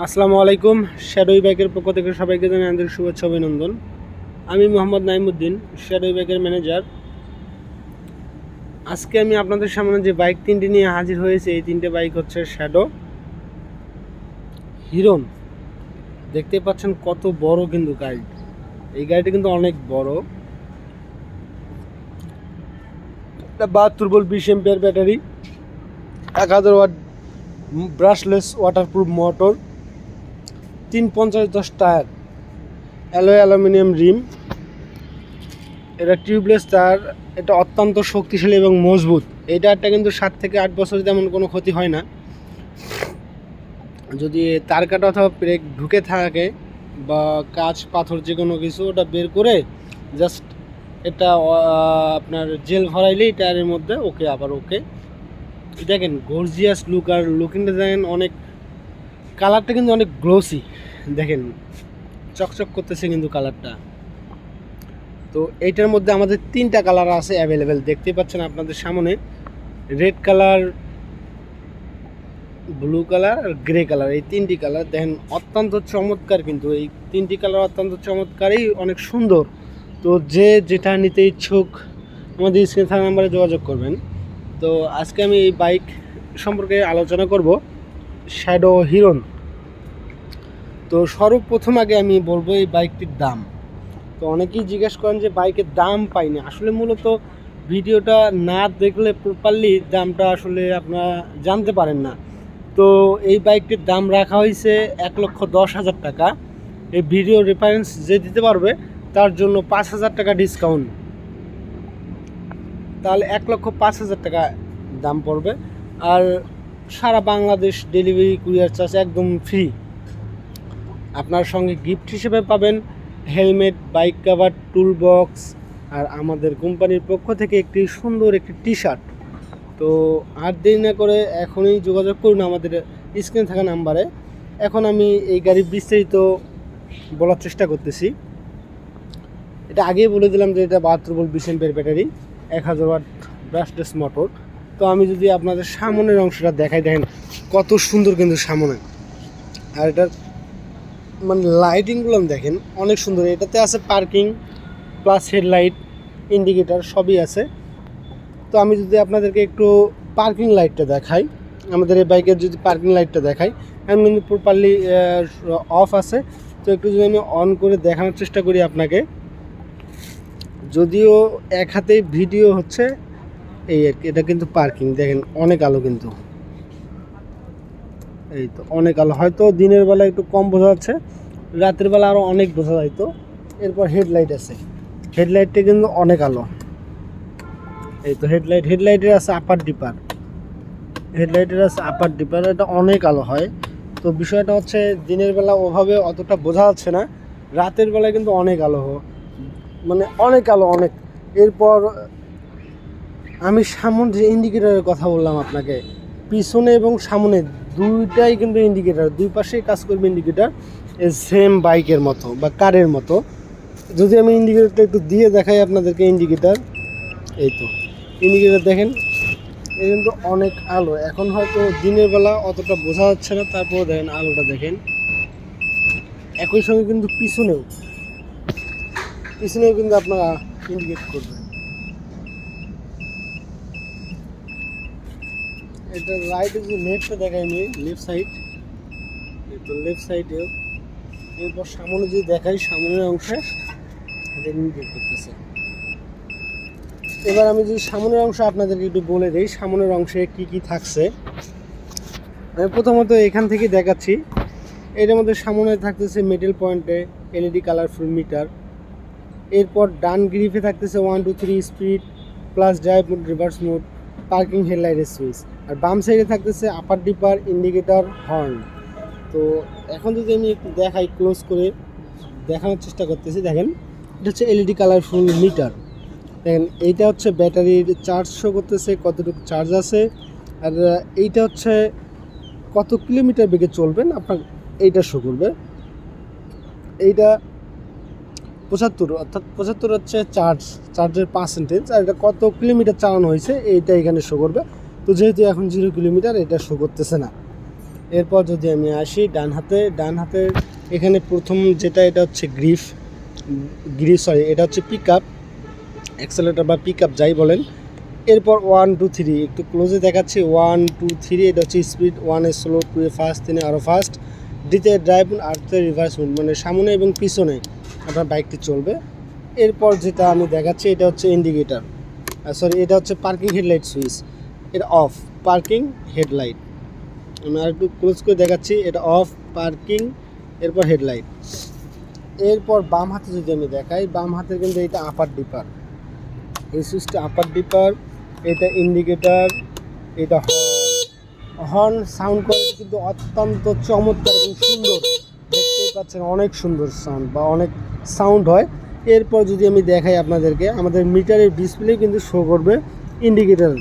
আসসালামু আলাইকুম। শ্যাডোই বাইকের পক্ষ থেকে সবাইকে জানাই আন্তরিক শুভেচ্ছা, অভিনন্দন। আমি মোহাম্মদ নাইমুদ্দিন শ্যাডোই ব্যাগের ম্যানেজার আজকে আমি আপনাদের সামনে যে বাইক তিনটি নিয়ে হাজির হয়েছে, এই তিনটে বাইক হচ্ছে শ্যাডো হিরন দেখতে পাচ্ছেন কত বড় কিন্তু গাড়ি এই গাড়িটা কিন্তু অনেক বড়। বাহাত্তর বল বিশ এম্পিয়ার ব্যাটারি এক হাজার ওয়াট ব্রাশলেস ওয়াটারপ্রুফ মোটর তিন পঞ্চাশ দশ টায়ার। Alloy aluminium rim. এটা টিউবলেস টায়ার এটা অত্যন্ত শক্তিশালী এবং মজবুত। এই টায়ারটা কিন্তু সাত থেকে আট বছর তেমন কোনো ক্ষতি হয় না। যদি তার কাটা অথবা ব্রেক ঢুকে থাকে বা কাঁচ, পাথর যে কোনো কিছু, ওটা বের করে জাস্ট এটা আপনার জেল ভরাইলেই টায়ারের মধ্যে ওকে, আবার ওকে। দেখেন গর্জিয়াস লুক আর লুকিংটা দেখেন অনেক কালারটা কিন্তু অনেক গ্লোসি দেখেন, চকচক করতেছে কিন্তু কালারটা। তো এইটার মধ্যে আমাদের তিনটা কালার আছে অ্যাভেলেবেল। দেখতেই পাচ্ছেন আপনাদের সামনে, রেড কালার, ব্লু কালার আর গ্রে কালার। এই তিনটি কালার, দেখেন, অত্যন্ত চমৎকার কিন্তু। এই তিনটি কালার অত্যন্ত চমৎকারই, অনেক সুন্দর। তো যে যেটা নিতে ইচ্ছুক, আমাদের স্ক্রিন থাকা নাম্বারে যোগাযোগ করবেন। তো আজকে আমি এই বাইক সম্পর্কে আলোচনা করব। শ্যাডো হিরন তো সর্বপ্রথম আগে আমি বলব এই বাইকটির দাম। তো অনেকেই জিজ্ঞেস করেন যে বাইকের দাম পাইনি। আসলে মূলত ভিডিওটা না দেখলে প্রপারলি দামটা আসলে আপনারা জানতে পারেন না। তো এই বাইকটির দাম রাখা হয়েছে এক লক্ষ দশ হাজার টাকা। এই ভিডিও রেফারেন্স যে দিতে পারবে, তার জন্য পাঁচ হাজার টাকা ডিসকাউন্ট তাহলে এক লক্ষ পাঁচ হাজার টাকা দাম পড়বে। আর সারা বাংলাদেশ ডেলিভারি কুরিয়ার চার্জ একদম ফ্রি আপনার সঙ্গে গিফট হিসেবে পাবেন helmet bike cover tool box আর আমাদের কোম্পানির পক্ষ থেকে একটি সুন্দর একটি টি শার্ট তো আর দেরি না করে এখনই যোগাযোগ করুন আমাদের স্ক্রিনে থাকা নাম্বারে এখন আমি এই গাড়ির বিস্তারিত বলার চেষ্টা করতেছি। এটা আগেই বলে দিলাম যে এটা বাহাত্তর বল বিশ ব্যাটারি, এক হাজার ওয়াট ব্রাশলেস মোটর তো আমি যদি আপনাদের সামনের অংশটা দেখাই দেখেন কত সুন্দর কিন্তু সামনে। আর এটার মানে লাইটিংগুলো দেখেন, অনেক সুন্দর। এটাতে আছে পার্কিং প্লাস হেডলাইট ইন্ডিকেটার সবই আছে। তো আমি যদি আপনাদেরকে একটু পার্কিং লাইটটা দেখাই, আমাদের এই বাইকের যদি পার্কিং লাইটটা দেখাই, আমি কিন্তু প্রপারলি অফ আছে। তো একটু যদি আমি অন করে দেখানোর চেষ্টা করি আপনাকে। যদিও এক হাতেই ভিডিও হচ্ছে, এই আর কি, এটা কিন্তু পার্কিং দেখেন, অনেক আলো কিন্তু। এই তো, অনেক আলো। হয়তো দিনের বেলা একটু কম বোঝা যাচ্ছে, রাতের বেলা আরও অনেক বোঝা যায় তো। এরপর হেডলাইট আছে। হেডলাইটটা কিন্তু অনেক আলো। এই তো হেডলাইট হেডলাইটের আছে আপার ডিপার হেডলাইটের আছে আপার ডিপার এটা অনেক আলো হয়। তো বিষয়টা হচ্ছে, দিনের বেলা ওভাবে অতটা বোঝা যাচ্ছে না। রাতের বেলা কিন্তু অনেক আলো মানে অনেক আলো, অনেক। এরপর আমি সামনে যে ইন্ডিকেটারের কথা বললাম আপনাকে পিছনে এবং সামনে দুইটাই কিন্তু ইন্ডিকেটার দুই পাশেই কাজ করবে ইন্ডিকেটার সেম বাইকের মতো বা কারের মতো। যদি আমি ইন্ডিকেটারটা একটু দিয়ে দেখাই আপনাদেরকে ইন্ডিকেটার এই তো। ইন্ডিকেটার দেখেন, এ কিন্তু অনেক আলো। এখন হয়তো দিনের বেলা অতটা বোঝা যাচ্ছে না তারপর দেখেন আলোটা দেখেন। একই সঙ্গে কিন্তু পিছনেও পিছনেও কিন্তু আপনারা ইন্ডিকেট করবেন। এটা রাইট যে লেফটে আমি লেফট সাইড তো লেফট সাইডেও এরপর সামনে যদি দেখাই, সামনের অংশে, এটা করতেছে। এবার আমি যদি সামনের অংশ আপনাদেরকে একটু বলে দিই, সামনের অংশে কি কি থাকছে। আমি প্রথমত এখান থেকে দেখাচ্ছি। এটার মধ্যে সামনে থাকতেছে মিডল পয়েন্টে এলইডি কালারফুল মিটার এরপর ডান গ্রিফে থাকতেছে one two three speed plus drive mode reverse mode parking হেডলাইটের switch আর বাম সাইডে থাকতেছে আপার ডিপার ইন্ডিকেটর হর্ন তো এখন যদি আমি একটু দেখাই ক্লোজ করে, দেখানোর চেষ্টা করতেছি, দেখেন, এটা হচ্ছে এলইডি কালারফুল মিটার দেখেন, এইটা হচ্ছে ব্যাটারির চার্জ শো করতেছে, কতটুকু চার্জ আছে, আর এইটা হচ্ছে কত কিলোমিটার বেগে চলবেন আপনার এইটা শো করবে। এইটা পঁচাত্তর, অর্থাৎ পঁচাত্তর হচ্ছে চার্জ চার্জের পার্সেন্টেজ আর এটা কত কিলোমিটার চালানো হয়েছে, এইটা এখানে শো করবে। তো যেহেতু এখন জিরো কিলোমিটার, এটা শো করতেছে না। এরপর যদি আমি আসি ডান হাতে, ডান হাতের এখানে প্রথম যেটা, এটা হচ্ছে গ্রিফ গ্রিফ সরি এটা হচ্ছে পিক আপ অ্যাক্সেলেটার বা পিক আপ যাই বলেন। এরপর ওয়ান টু থ্রি একটু ক্লোজে দেখাচ্ছি। ওয়ান টু থ্রি এটা হচ্ছে স্পিড ওয়ানে স্লো টু এ ফাস্ট তিনে আরও ফাস্ট ডিতে ড্রাইভ আর্থে রিভার্স মানে সামনে এবং পিছনে আপনার বাইকটি চলবে। এরপর যেটা আমি দেখাচ্ছি, এটা হচ্ছে ইন্ডিকেটার সরি এটা হচ্ছে পার্কিং হেডলাইট সুইচ এটা অফ পার্কিং হেডলাইট আমি আর একটু ক্লোজ করে দেখাচ্ছি এটা অফ পার্কিং এরপর হেডলাইট এরপর বাম হাতে যদি আমি দেখাই, বাম হাতে কিন্তু এটা আপার ডিপার এই সুইচটা আপার ডিপার এটা ইন্ডিকেটার এটা হর্ন হর্ন সাউন্ড কোয়ালিটি কিন্তু অত্যন্ত চমৎকার এবং সুন্দর। দেখতেই পাচ্ছেন অনেক সুন্দর সাউন্ড বা অনেক সাউন্ড হয়। এরপর যদি আমি দেখাই আপনাদেরকে, আমাদের মিটারের ডিসপ্লে কিন্তু শো করবে ইন্ডিকেটার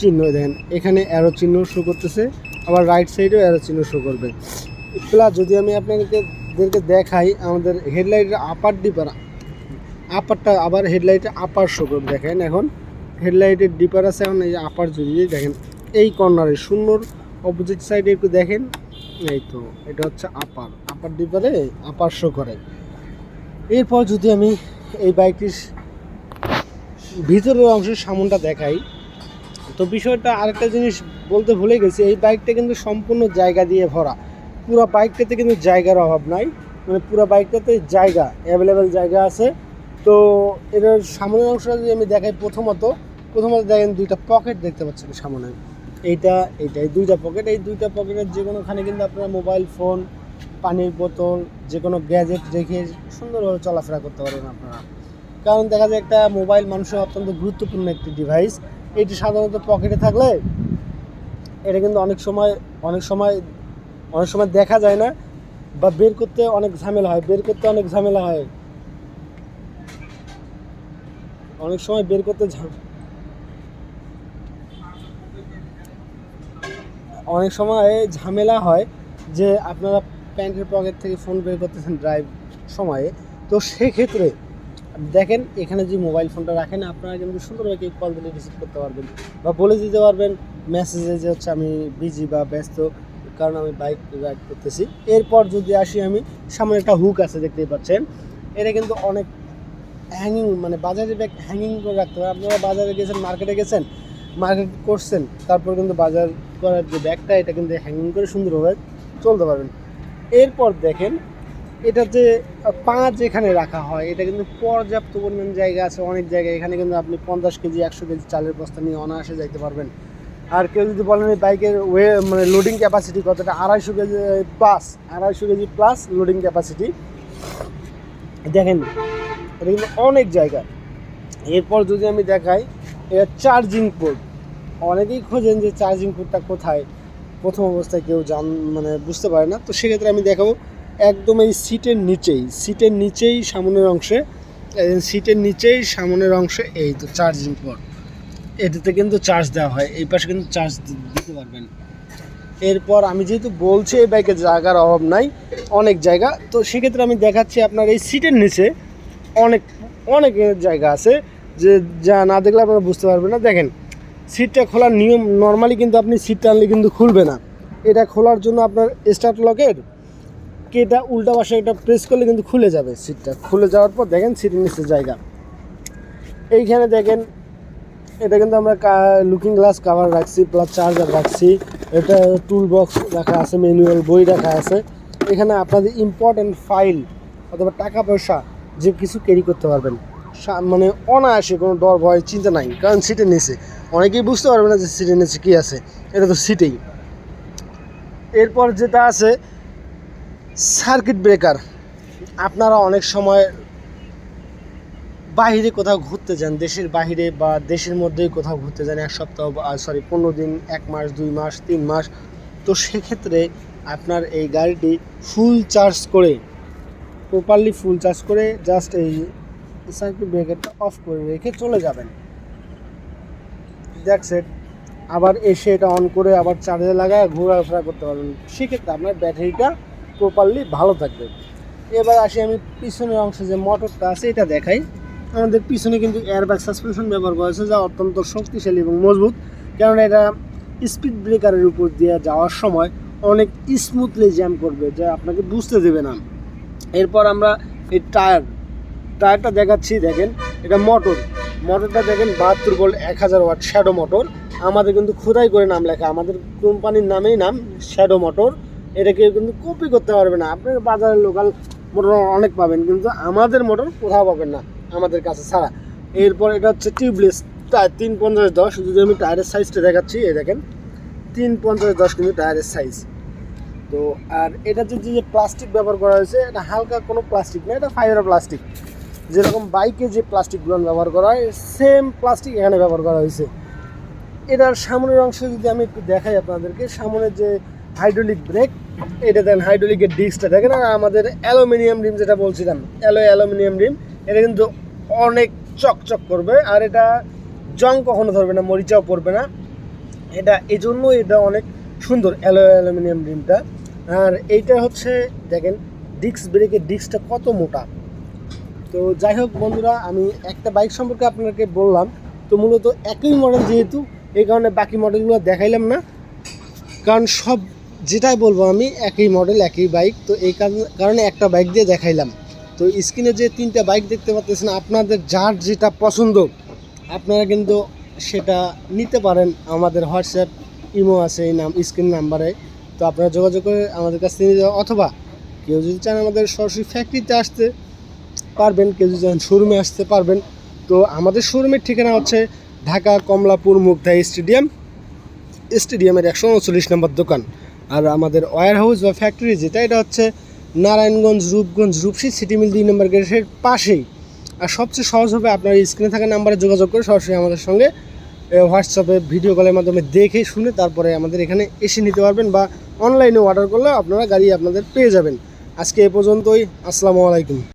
চিহ্ন দেখেন এখানে অ্যারো চিহ্ন শো করতেছে, আবার রাইট সাইডেও অ্যারো চিহ্ন শো করবে। প্লাস যদি আমি আপনাদেরকে দেখাই, আমাদের হেডলাইটের আপার ডিপার আপারটা আবার হেডলাইটে আপার শো করবে। দেখেন এখন হেডলাইটের ডিপার আছে, এখন এই আপার যদি দেখেন, এই কর্নারে শূন্যর অপোজিট সাইডে একটু দেখেন। এই তো, এটা হচ্ছে আপার আপার ডিপারে আপার শো করে। এরপর যদি আমি এই বাইকটির ভিতরের অংশের সামনটা দেখাই তো বিষয়টা আরেকটা জিনিস বলতে ভুলে গেছি, এই বাইকটা কিন্তু সম্পূর্ণ জায়গা দিয়ে ভরা। পুরো বাইকটাতে কিন্তু জায়গার অভাব নাই মানে পুরো বাইকটাতে জায়গা অ্যাভেলেবেল জায়গা আছে। তো এটার সামনের অংশটা যদি আমি দেখাই প্রথমত প্রথমত দেখেন দুইটা পকেট দেখতে পাচ্ছেন সামনে। এইটা এইটা এই দুইটা পকেট এই দুইটা পকেটের যে কোনোখানে কিন্তু আপনারা মোবাইল ফোন পানির বোতল যে কোনো গ্যাজেট রেখে সুন্দরভাবে চলাফেরা করতে পারবেন আপনারা। কারণ দেখা যায় একটা মোবাইল মানুষের অত্যন্ত গুরুত্বপূর্ণ একটি ডিভাইস এটি সাধারণত পকেটে থাকলে এটা কিন্তু অনেক সময় অনেক সময় অনেক সময় দেখা যায় না বা বের করতে অনেক ঝামেলা হয়, বের করতে অনেক ঝামেলা হয়। অনেক সময় বের করতে অনেক সময় ঝামেলা হয় যে আপনারা প্যান্টের পকেট থেকে ফোন বের করতেছেন ড্রাইভ সময়ে। তো সেক্ষেত্রে দেখেন, এখানে যে মোবাইল ফোনটা রাখেন, আপনারা কিন্তু সুন্দরভাবে কেউ কল দিলে রিসিভ করতে পারবেন বা বলে দিতে পারবেন মেসেজে যে হচ্ছে আমি বিজি বা ব্যস্ত, কারণ আমি বাইক রাইড করতেছি। এরপর যদি আসি আমি, সামনে একটা হুক আছে, দেখতেই পাচ্ছেন। এটা কিন্তু অনেক হ্যাঙ্গিং মানে বাজারে ব্যাগ হ্যাঙ্গিং করে রাখতে হবে আপনারা বাজারে গেছেন মার্কেটে গেছেন মার্কেট করছেন, তারপর কিন্তু বাজার করার যে ব্যাগটা, এটা কিন্তু হ্যাঙ্গিং করে সুন্দরভাবে চলতে পারবেন। এরপর দেখেন এটা যে পা যেখানে রাখা হয়, এটা কিন্তু পর্যাপ্ত পরিমাণ জায়গা আছে, অনেক জায়গায় এখানে কিন্তু আপনি পঞ্চাশ কেজি, একশো কেজি চালের বস্তা নিয়ে অনায়াসে যাইতে পারবেন। আর কেউ যদি বলেন এই বাইকের ওয়ে মানে লোডিং ক্যাপাসিটি কতটা, আড়াইশো কেজি প্লাস আড়াইশো কেজি প্লাস লোডিং ক্যাপাসিটি দেখেন, এটা কিন্তু অনেক জায়গা। এরপর যদি আমি দেখাই, এটা চার্জিং পোর্ট অনেকেই খোঁজেন যে চার্জিং পোর্টটা কোথায়, প্রথম অবস্থায় কেউ জান মানে বুঝতে পারে না। তো সেক্ষেত্রে আমি দেখাবো একদম এই সিটের নিচেই সিটের নিচেই সামনের অংশে সিটের নিচেই সামনের অংশে এই তো চার্জিং পোর্ট এটাতে কিন্তু চার্জ দেওয়া হয়, এই পাশে কিন্তু চার্জ দিতে পারবেন। এরপর আমি যেহেতু বলছি এই বাইকে জায়গার অভাব নাই, অনেক জায়গা, তো সেক্ষেত্রে আমি দেখাচ্ছি আপনার এই সিটের নিচে অনেক অনেক জায়গা আছে যে, যা না দেখলে আপনারা বুঝতে পারবেন না। দেখেন, সিটটা খোলার নিয়ম নর্মালি কিন্তু আপনি সিট টানলে কিন্তু খুলবে না। এটা খোলার জন্য আপনার স্টার্ট লকের কেটা উল্টা পাশে এটা প্রেস করলে কিন্তু খুলে যাবে সিটটা খুলে যাওয়ার পর দেখেন সিটের নিচে জায়গা। এইখানে দেখেন, এটা কিন্তু আমরা লুকিং গ্লাস কাভার রাখছি প্লাস চার্জার রাখছি। এটা টুল বক্স রাখা আছে ম্যানুয়াল বই রাখা আছে। এখানে আপনাদের ইম্পর্টেন্ট ফাইল অথবা টাকা পয়সা যে কিছু ক্যারি করতে পারবেন। মানে অনায়াসে কোনো ডর, ভয়, চিন্তা নাই, কারণ সিটের নিচে। অনেকেই বুঝতে পারবে না যে সিটের নিচে কী আছে। এটা তো সিটেই এরপর যেটা আছে সার্কিট ব্রেকার। আপনারা অনেক সময় বাইরে কোথাও ঘুরতে যান, দেশের বাইরে বা দেশের মধ্যেই কোথাও ঘুরতে যান, এক সপ্তাহ সরি পনেরো দিন, এক মাস, দুই মাস, তিন মাস, তো সেক্ষেত্রে আপনার এই গাড়িটি ফুল চার্জ করে প্রপারলি ফুল চার্জ করে জাস্ট এই সার্কিট ব্রেকারটা অফ করে রেখে চলে যাবেন। দ্যাটস আবার এসে এটা অন করে আবার চার্জে লাগায় ঘোরাফেরা করতে পারবেন। সেক্ষেত্রে আপনার ব্যাটারিটা প্রপারলি ভালো থাকবে। এবার আসি আমি পিছনের অংশে যে মোটরটা আছে, এটা দেখাই। আমাদের পিছনে কিন্তু এয়ারব্যাগ সাসপেনশন ব্যবহার করা হয়েছে, যা অত্যন্ত শক্তিশালী এবং মজবুত। কেননা এটা স্পিড ব্রেকারের উপর দিয়ে যাওয়ার সময় অনেক স্মুথলি জ্যাম করবে, যা আপনাকে বুঝতে দেবে না। এরপর আমরা এই টায়ার টায়ারটা দেখাচ্ছি, দেখেন, এটা মোটর মোটরটা দেখেন, বাহাত্তর ভোল্ট এক হাজার ওয়াট শ্যাডো মোটর আমাদের কিন্তু খোদাই করে নাম লেখা, আমাদের কোম্পানির নামেই নাম শ্যাডো মোটর এটাকে কিন্তু কপি করতে পারবে না। আপনার বাজারের লোকাল মোটর অনেক পাবেন, কিন্তু আমাদের মোটর কোথাও পাবেন না, আমাদের কাছে ছাড়া। এরপর এটা হচ্ছে টিউবলেস তিন পঞ্চাশ দশ, যদি আমি টায়ারের সাইজটা দেখাচ্ছি, এই দেখেন, তিন পঞ্চাশ দশ কিন্তু টায়ারের সাইজ তো, আর এটাতে যে প্লাস্টিক ব্যবহার করা হয়েছে, এটা হালকা কোনো প্লাস্টিক না, এটা ফাইবার প্লাস্টিক যেরকম বাইকে যে প্লাস্টিকগুলো ব্যবহার করা হয় সেম প্লাস্টিক এখানে ব্যবহার করা হয়েছে। এটার সামনের অংশ যদি আমি একটু দেখাই আপনাদেরকে, সামনের যে হাইড্রোলিক ব্রেক, এটা দেন হাইড্রোলিকের ডিস্কটা। দেখেন আর আমাদের অ্যালুমিনিয়াম রিম যেটা বলছিলাম, অ্যালো অ্যালুমিনিয়াম রিম, এটা কিন্তু অনেক চকচক করবে, আর এটা জং কখনো ধরবে না, মরিচাও পড়বে না। এটা এই জন্য এটা অনেক সুন্দর অ্যালো অ্যালুমিনিয়াম রিমটা। আর এইটা হচ্ছে, দেখেন, ডিস্ক ব্রেকের ডিস্কটা কত মোটা। তো যাই হোক বন্ধুরা, আমি একটা বাইক সম্পর্কে আপনাকে বললাম, তো মূলত একই মডেল যেহেতু, এই কারণে বাকি মডেলগুলো দেখাইলাম না। কারণ সব যেটাই বলব, আমি একই মডেল একই বাইক তো এই কারণ- একটা বাইক দিয়ে দেখাইলাম। তো স্ক্রিনে যে তিনটা বাইক দেখতে পাচ্ছেন আপনাদের যার যেটা পছন্দ, আপনারা কিন্তু সেটা নিতে পারেন। আমাদের হোয়াটসঅ্যাপ ইমো আছে এই নাম স্ক্রিন নাম্বারে তো আপনারা যোগাযোগ করে আমাদের কাছ থেকে পারেন। অথবা কেউ যদি চান আমাদের সরাসরি ফ্যাক্টরিতে আসতে পারবেন, কেউ যদি চান শোরুমে আসতে পারবেন। তো আমাদের শোরুমের ঠিকানা হচ্ছে ঢাকা কমলাপুর মুগধা স্টেডিয়াম। স্টেডিয়ামের একশো উনচল্লিশ নম্বর দোকান। আর আমাদের ওয়ার হাউস বা ফ্যাক্টরি যেটা, এটা হচ্ছে নারায়ণগঞ্জ, রূপগঞ্জ, রূপসী সিটি মিল দুই নম্বর গেটের পাশেই। আর সবচেয়ে সহজ হবে আপনার স্ক্রিনে থাকা নাম্বারে যোগাযোগ করে সরাসরি আমাদের সঙ্গে হোয়াটসঅ্যাপে ভিডিও কলের মাধ্যমে দেখে শুনে তারপরে আমাদের এখানে এসে নিতে পারবেন বা অনলাইনে অর্ডার করলে আপনারা গাড়ি আপনাদের পেয়ে যাবেন। আজকে এ পর্যন্তই, আসসালামু আলাইকুম।